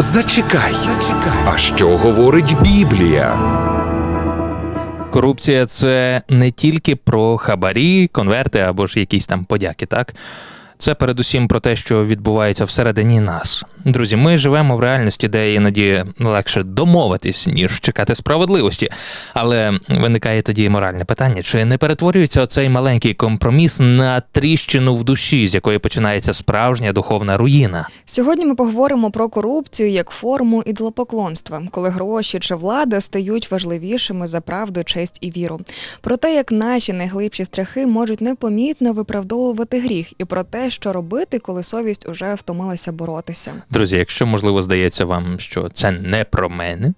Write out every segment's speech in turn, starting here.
Зачекай. А що говорить Біблія? Корупція це не тільки про хабарі, конверти або ж якісь там подяки, так? Це передусім про те, що відбувається всередині нас. Друзі, ми живемо в реальності, де іноді легше домовитись, ніж чекати справедливості. Але виникає тоді моральне питання: чи не перетворюється оцей маленький компроміс на тріщину в душі, з якої починається справжня духовна руїна? Сьогодні ми поговоримо про корупцію як форму ідолопоклонства, коли гроші чи влада стають важливішими за правду, честь і віру. Про те, як наші найглибші страхи можуть непомітно виправдовувати гріх, і про те, що робити, коли совість уже втомилася боротися. Друзі, якщо можливо здається вам, що це не про мене.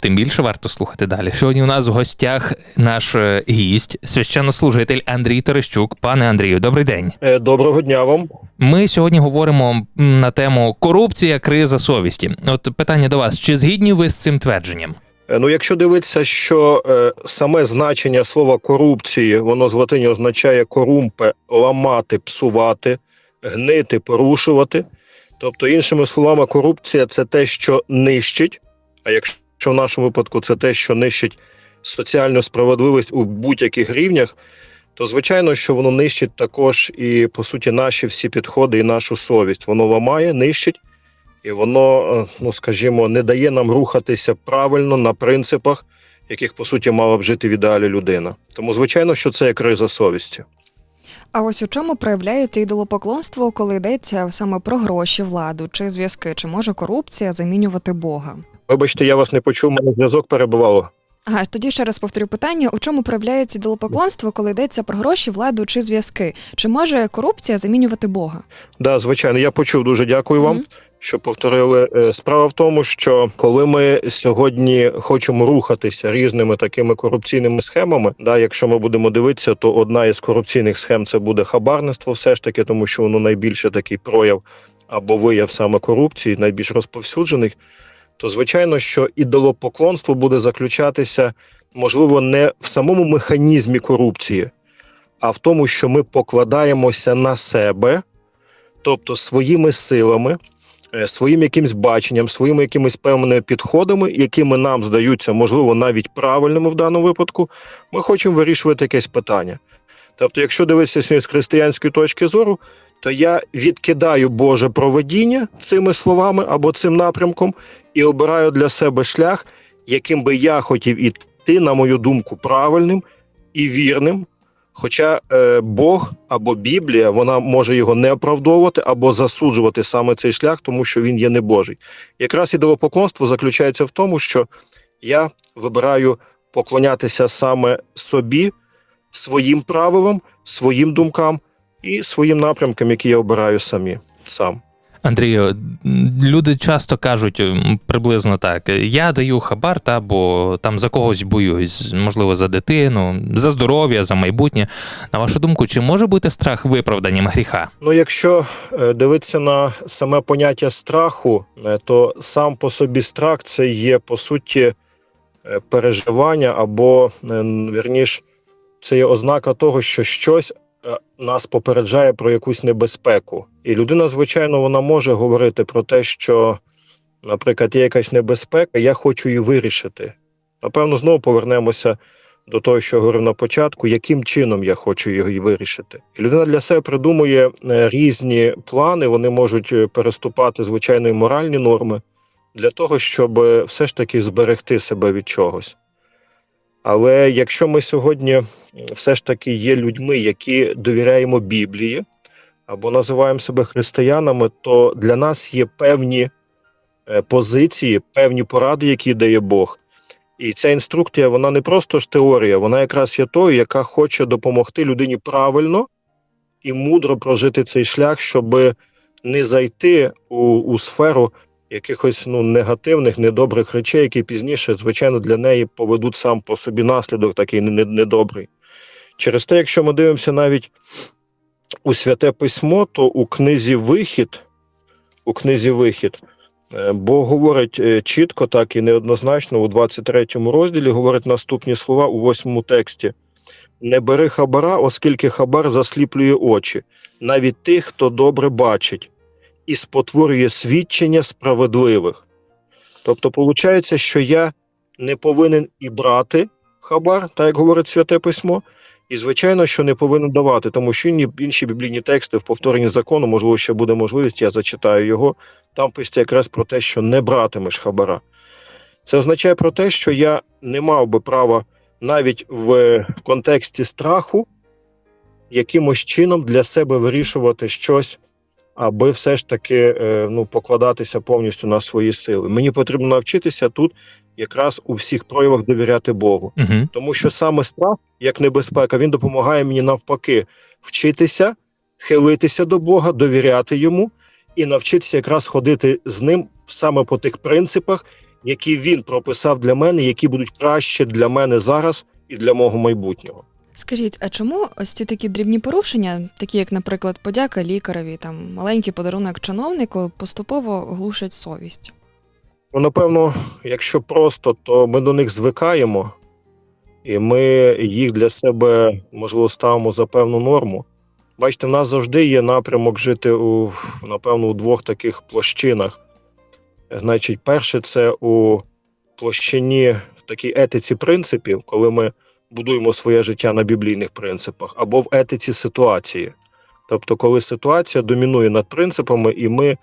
Тим більше варто слухати далі. Сьогодні у нас в гостях наш е, гість, священнослужитель Андрій Терещук. Пане Андрію, добрий день. Е, Доброго дня вам. Ми сьогодні говоримо на тему корупція, криза совісті. От питання до вас: чи згідні ви з цим твердженням? Е, Ну, якщо дивитися, що е, саме значення слова корупції, воно з латині означає корумпе, ламати, псувати, гнити, порушувати. Тобто, іншими словами, корупція це те, що нищить. А якщо в нашому випадку це те, що нищить соціальну справедливість у будь-яких рівнях, то звичайно, що воно нищить також і по суті наші всі підходи і нашу совість. Воно ламає, нищить. І воно, е, ну скажімо, не дає нам рухатися правильно на принципах, яких по суті мала б жити в ідеалі людина. Тому, звичайно, що це є криза совісті. А ось у чому проявляється ідолопоклонство, коли йдеться саме про гроші, владу чи зв'язки, чи може корупція замінювати Бога? Вибачте, я вас не почув, мене зв'язок перебувало. Ага, тоді ще раз повторю питання: у чому проявляється ідолопоклонство, коли йдеться про гроші, владу чи зв'язки? Чи може корупція замінювати Бога? Да, звичайно, я почув дуже дякую вам. Що повторили Е, справа в тому, що коли ми сьогодні хочемо рухатися різними такими корупційними схемами, да, якщо ми будемо дивитися, то одна із корупційних схем це буде хабарництво, все ж таки, тому що воно найбільше такий прояв або вияв саме корупції, найбільш розповсюджених. То звичайно, що ідолопоклонство буде заключатися, можливо, не в самому механізмі корупції, а в тому, що ми покладаємося на себе, тобто своїми силами, своїм якимсь баченням, своїми якимись певними підходами, якими нам здаються, можливо, навіть правильними в даному випадку, ми хочемо вирішувати якесь питання. Тобто, якщо дивитися з християнської точки зору, то я відкидаю Боже проведіння цими словами або цим напрямком і обираю для себе шлях, яким би я хотів іти, на мою думку, правильним і вірним. Хоча е, Бог або Біблія вона може його не оправдовувати або засуджувати саме цей шлях, тому що він є не Божий. Якраз ідолопоклонство заключається в тому, що я вибираю поклонятися саме собі, своїм правилам, своїм думкам і своїм напрямкам, які я обираю самі сам. Андрію, люди часто кажуть приблизно так: я даю хабар, та бо там за когось боюсь, можливо, за дитину, за здоров'я, за майбутнє. На вашу думку, чи може бути страх виправданням гріха? Ну, якщо е, дивитися на саме поняття страху, е, то сам по собі страх це є по суті е, переживання, або вірніш, це є ознака того, що щось нас попереджає про якусь небезпеку. І людина, звичайно, вона може говорити про те, що, наприклад, є якась небезпека, я хочу її вирішити. Напевно, знову повернемося до того, що я говорив на початку, яким чином я хочу її вирішити. І людина для себе придумує е, різні плани, вони можуть е, переступати звичайно і моральні норми для того, щоб е, все ж таки зберегти себе від чогось. Але якщо ми сьогодні все ж таки є людьми, які довіряємо Біблії або називаємо себе християнами, то для нас є певні е, позиції, певні поради, які дає Бог. І ця інструкція, вона не просто ж теорія, вона якраз є тою, яка хоче допомогти людині правильно і мудро прожити цей шлях, щоб не зайти у, у сферу якихось ну, негативних, недобрих речей, які пізніше, звичайно, для неї поведуть сам по собі наслідок такий не- не- недобрий. Через те, якщо ми дивимося навіть у святе письмо, то у книзі Вихід, у книзі Вихід, Е, Бог говорить е, чітко, так і неоднозначно у 23 розділі говорить наступні слова у 8 тексті: Не бери хабара, оскільки хабар засліплює очі, навіть тих, хто добре бачить, і спотворює свідчення справедливих. Тобто, виходить, що я не повинен і брати хабар, так як говорить Святе Письмо, і, звичайно, що не повинен давати, тому що інші, біблійні тексти в повторенні закону, можливо, ще буде можливість, я зачитаю його. Там пишеться якраз про те, що не братимеш хабара. Це означає про те, що я не мав би права навіть в контексті страху якимось чином для себе вирішувати щось, аби все ж таки е, ну, покладатися повністю на свої сили. Мені потрібно навчитися тут якраз у всіх проявах довіряти Богу. Угу. Тому що саме страх, як небезпека, він допомагає мені навпаки вчитися, хилитися до Бога, довіряти йому і навчитися якраз ходити з ним саме по тих принципах, які він прописав для мене, які будуть краще для мене зараз і для мого майбутнього. Скажіть, а чому ось ці такі дрібні порушення, такі як, наприклад, подяка лікареві, там маленький подарунок чиновнику, поступово глушать совість? Ну, напевно, якщо просто, то ми до них звикаємо, і ми їх для себе, можливо, ставимо за певну норму. Бачите, в нас завжди є напрямок жити у, напевно, у двох таких площинах. Значить, перше, це у площині в такій етиці принципів, коли ми будуємо своє життя на біблійних принципах, або в етиці ситуації. Тобто, коли ситуація домінує над принципами, і ми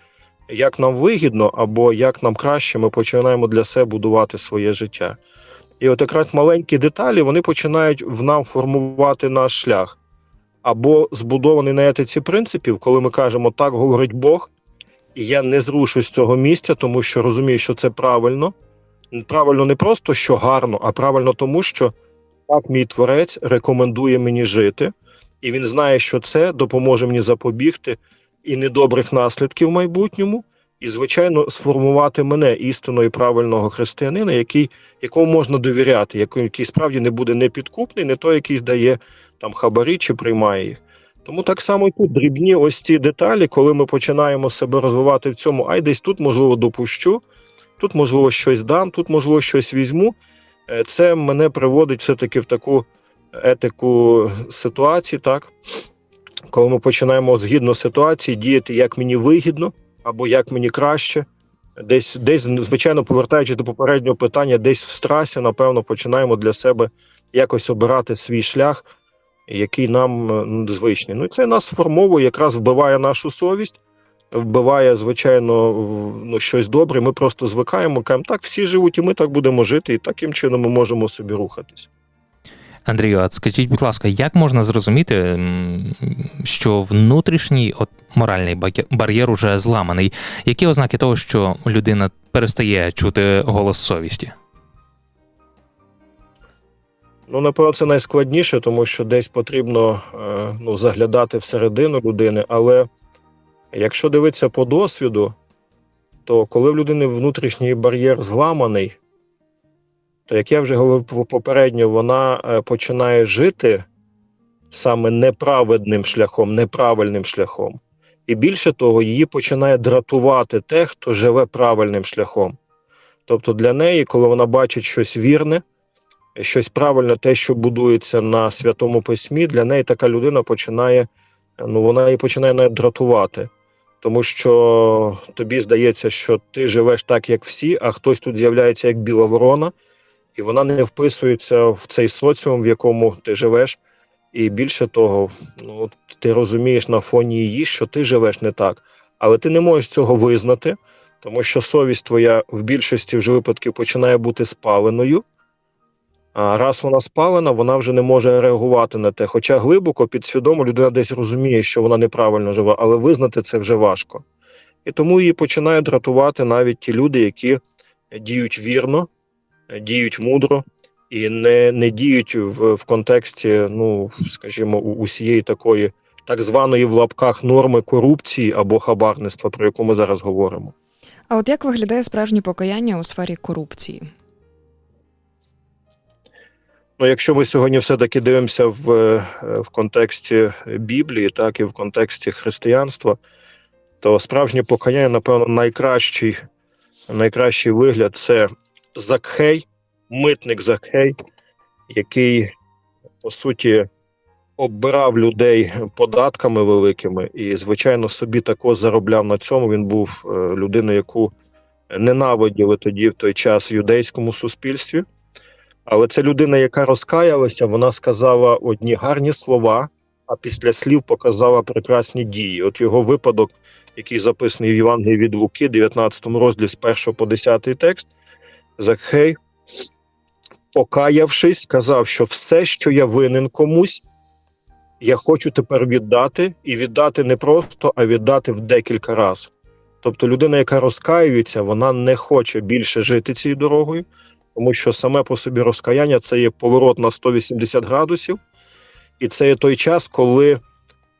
як нам вигідно або як нам краще, ми починаємо для себе будувати своє життя. І от якраз маленькі деталі вони починають в нам формувати наш шлях. Або збудований на етиці принципів, коли ми кажемо так говорить Бог, і я не зрушу з цього місця, тому що розумію, що це правильно. Правильно не просто що гарно, а правильно тому, що так мій творець рекомендує мені жити, і він знає, що це допоможе мені запобігти і недобрих наслідків в майбутньому, і, звичайно, сформувати мене істинно і правильного християнина, який, якому можна довіряти, який, який справді не буде непідкупний, не той, який здає там хабарі чи приймає їх. Тому так само і тут дрібні ось ці деталі, коли ми починаємо себе розвивати в цьому, ай десь тут, можливо, допущу, тут, можливо, щось дам, тут, можливо, щось візьму. Е, Це мене приводить все-таки в таку етику ситуації, так коли ми починаємо згідно ситуації діяти як мені вигідно або як мені краще. Десь, десь, звичайно, повертаючись до попереднього питання, десь в страсі, напевно, починаємо для себе якось обирати свій шлях, який нам е, звичний. Ну і це нас сформовує, якраз вбиває нашу совість, вбиває, звичайно, ну, щось добре. Ми просто звикаємо, кажемо, так, всі живуть, і ми так будемо жити, і таким чином ми можемо собі рухатись. Андрію, а скажіть, будь ласка, як можна зрозуміти, що внутрішній от, моральний бар'єр уже зламаний? Які ознаки того, що людина перестає чути голос совісті? Ну, напевно, це найскладніше, тому що десь потрібно е, ну, заглядати всередину людини. Але якщо дивитися по досвіду, то коли в людини внутрішній бар'єр зламаний, то як я вже говорив по- попередньо, вона е, починає жити саме неправедним шляхом, неправильним шляхом. І більше того, її починає дратувати те, хто живе правильним шляхом. Тобто для неї, коли вона бачить щось вірне, щось правильне, те, що будується на святому письмі, для неї така людина починає, ну вона її починає навіть дратувати. Тому що тобі здається, що ти живеш так, як всі, а хтось тут з'являється як біла ворона, і вона не вписується в цей соціум, в якому ти живеш. І більше того, ну ти розумієш на фоні її, що ти живеш не так, але ти не можеш цього визнати, тому що совість твоя в більшості вже випадків починає бути спаленою. А раз вона спалена, вона вже не може реагувати на те. Хоча глибоко, підсвідомо, людина десь розуміє, що вона неправильно живе, але визнати це вже важко. І тому її починають дратувати навіть ті люди, які діють вірно, діють мудро і не, не діють в, в контексті, ну, скажімо, усієї такої так званої в лапках норми корупції або хабарництва, про яку ми зараз говоримо. А от як виглядає справжнє покаяння у сфері корупції? Ну, якщо ми сьогодні все-таки дивимося в, е, в контексті Біблії, так і в контексті християнства, то справжнє покаяння, напевно, найкращий, найкращий вигляд це Закхей, митник Закхей, який, по суті, оббирав людей податками великими і, звичайно, собі також заробляв на цьому. Він був е, людиною, яку ненавиділи тоді в той час в юдейському суспільстві. Але це людина, яка розкаялася, вона сказала одні гарні слова, а після слів показала прекрасні дії. От його випадок, який записаний в Євангелії від Луки, 19 розділі з 1 по 10 текст, Закхей, покаявшись, сказав, що все, що я винен комусь, я хочу тепер віддати, і віддати не просто, а віддати в декілька разів. Тобто людина, яка розкаюється, вона не хоче більше жити цією дорогою, тому що саме по собі розкаяння це є поворот на 180 градусів, і це є той час, коли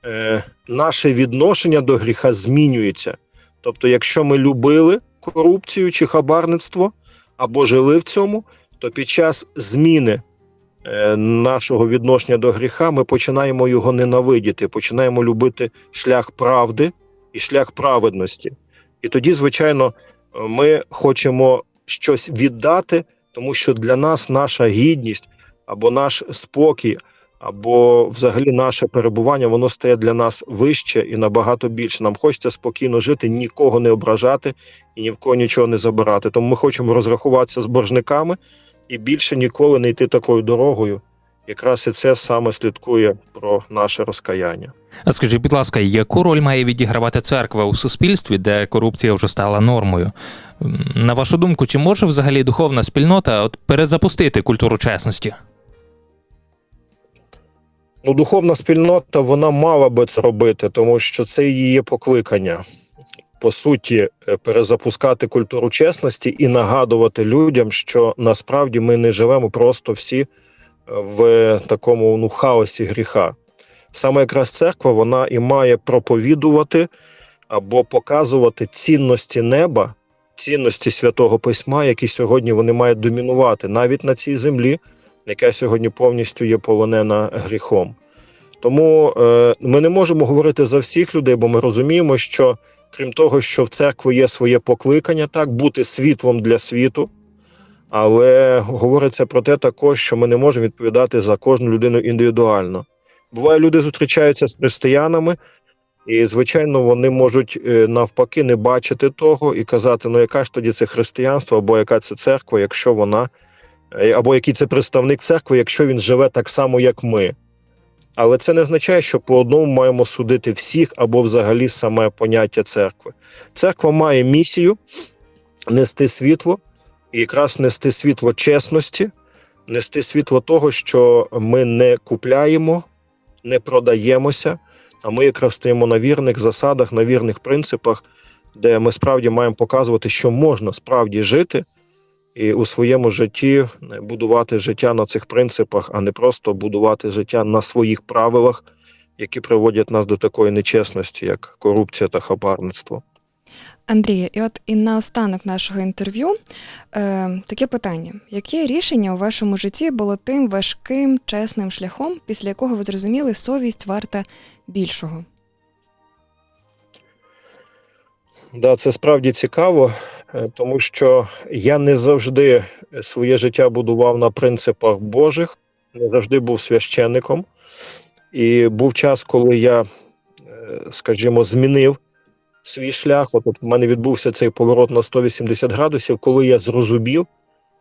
е, наше відношення до гріха змінюється. Тобто, якщо ми любили корупцію чи хабарництво або жили в цьому, то під час зміни е, нашого відношення до гріха ми починаємо його ненавидіти, починаємо любити шлях правди і шлях праведності. І тоді, звичайно, ми хочемо щось віддати, тому що для нас наша гідність або наш спокій, або взагалі наше перебування, воно стає для нас вище і набагато більше. Нам хочеться спокійно жити, нікого не ображати і ні в кого нічого не забирати. Тому ми хочемо розрахуватися з боржниками і більше ніколи не йти такою дорогою. Якраз і це саме слідкує про наше розкаяння. А скажіть, будь ласка, яку роль має відігравати церква у суспільстві, де корупція вже стала нормою? На вашу думку, чи може взагалі духовна спільнота от перезапустити культуру чесності? Ну, духовна спільнота вона мала би це робити, тому що це її покликання. По суті, е, перезапускати культуру чесності і нагадувати людям, що насправді ми не живемо просто всі е, в такому ну, хаосі гріха. Саме якраз церква вона і має проповідувати або показувати цінності неба, цінності святого письма, які сьогодні вони мають домінувати навіть на цій землі, яка сьогодні повністю є полонена гріхом. Тому е, ми не можемо говорити за всіх людей, бо ми розуміємо, що крім того, що в церкві є своє покликання, так бути світлом для світу. Але говориться про те також, що ми не можемо відповідати за кожну людину індивідуально. Буває, люди зустрічаються з християнами, і, звичайно, вони можуть е, навпаки не бачити того і казати: ну яка ж тоді це християнство, або яка це церква, якщо вона, е, або який це представник церкви, якщо він живе так само, як ми. Але це не означає, що по одному маємо судити всіх або взагалі саме поняття церкви. Церква має місію нести світло, і якраз нести світло чесності, нести світло того, що ми не купляємо, не продаємося, а ми якраз стоїмо на вірних засадах, на вірних принципах, де ми справді маємо показувати, що можна справді жити і у своєму житті будувати життя на цих принципах, а не просто будувати життя на своїх правилах, які приводять нас до такої нечесності, як корупція та хабарництво. Андрію, і от і наостанок нашого інтерв'ю е, таке питання: яке рішення у вашому житті було тим важким, чесним шляхом, після якого ви зрозуміли, совість варта більшого? Да, це справді цікаво, е, тому що я не завжди своє життя будував на принципах Божих, не завжди був священником. І був час, коли я, е, скажімо, змінив свій шлях. От, от в мене відбувся цей поворот на 180 градусів, коли я зрозумів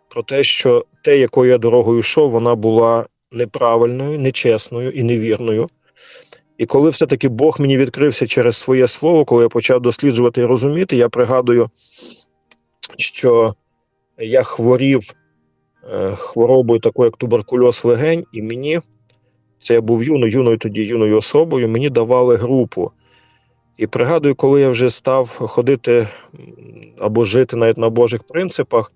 про те, що те, якою я дорогою йшов, вона була неправильною, нечесною і невірною. І коли все-таки Бог мені відкрився через своє слово, коли я почав досліджувати і розуміти, я пригадую, що я хворів е, хворобою такою, як туберкульоз легень, і мені, це я був юною, юною тоді юною особою, мені давали групу. І пригадую, коли я вже став ходити або жити навіть на Божих принципах,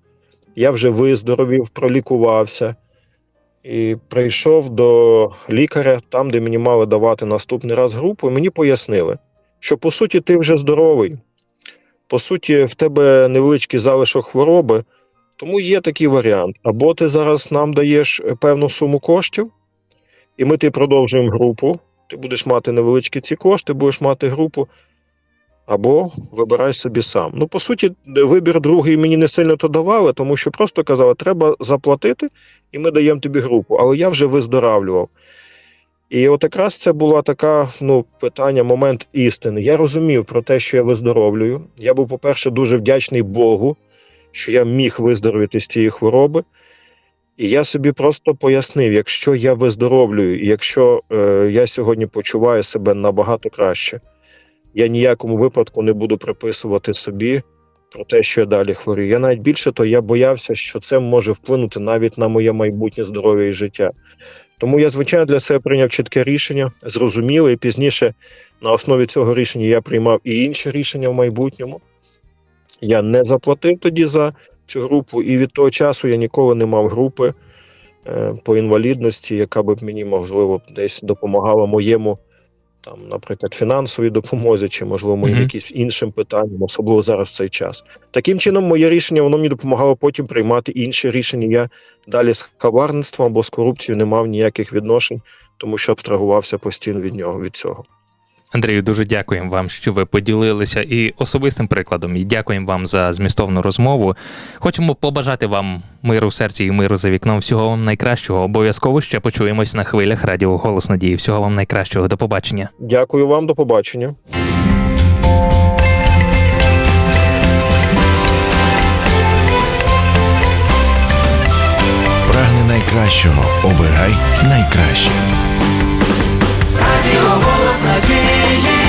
я вже виздоровів, пролікувався. І прийшов до лікаря, там, де мені мали давати наступний раз групу, і мені пояснили, що по суті ти вже здоровий. По суті, в тебе невеличкий залишок хвороби, тому є такий варіант. Або ти зараз нам даєш певну суму коштів, і ми ти продовжуємо групу. Ти будеш мати невеличкі ці кошти, будеш мати групу, або вибирай собі сам. Ну, по суті, вибір другий мені не сильно то давали, тому що просто казали, треба заплатити, і ми даємо тобі групу. Але я вже виздоравлював. І от якраз це була така ну, питання, момент істини. Я розумів про те, що я виздоровлюю. Я був, по-перше, дуже вдячний Богу що я міг виздоровіти з цієї хвороби. І я собі просто пояснив: якщо я виздоровлюю, якщо е, я сьогодні почуваю себе набагато краще, я ніякому випадку не буду приписувати собі про те, що я далі хворію. Я навіть більше то я боявся, що це може вплинути навіть на моє майбутнє здоров'я і життя. Тому я, звичайно, для себе прийняв чітке рішення, зрозуміло, і пізніше на основі цього рішення я приймав і інші рішення в майбутньому. Я не заплатив тоді за цю групу, і від того часу я ніколи не мав групи е, по інвалідності, яка б мені, можливо, десь допомагала моєму, там, наприклад, фінансовій допомозі, чи, можливо, моїм Мгм. якимось іншим питанням, особливо зараз в цей час. Таким чином, моє рішення воно мені допомагало потім приймати інші рішення. Я далі з хабарництвом або з корупцією не мав ніяких відношень, тому що абстрагувався постійно від нього від цього. Андрію, дуже дякуємо вам, що ви поділилися і особистим прикладом. І дякуємо вам за змістовну розмову. Хочемо побажати вам миру в серці і миру за вікном. Всього вам найкращого. Обов'язково ще почуємось на хвилях радіо Голос Надії. Всього вам найкращого. До побачення. Дякую вам, до побачення. Прагни найкращого, обирай найкраще. nostalgia.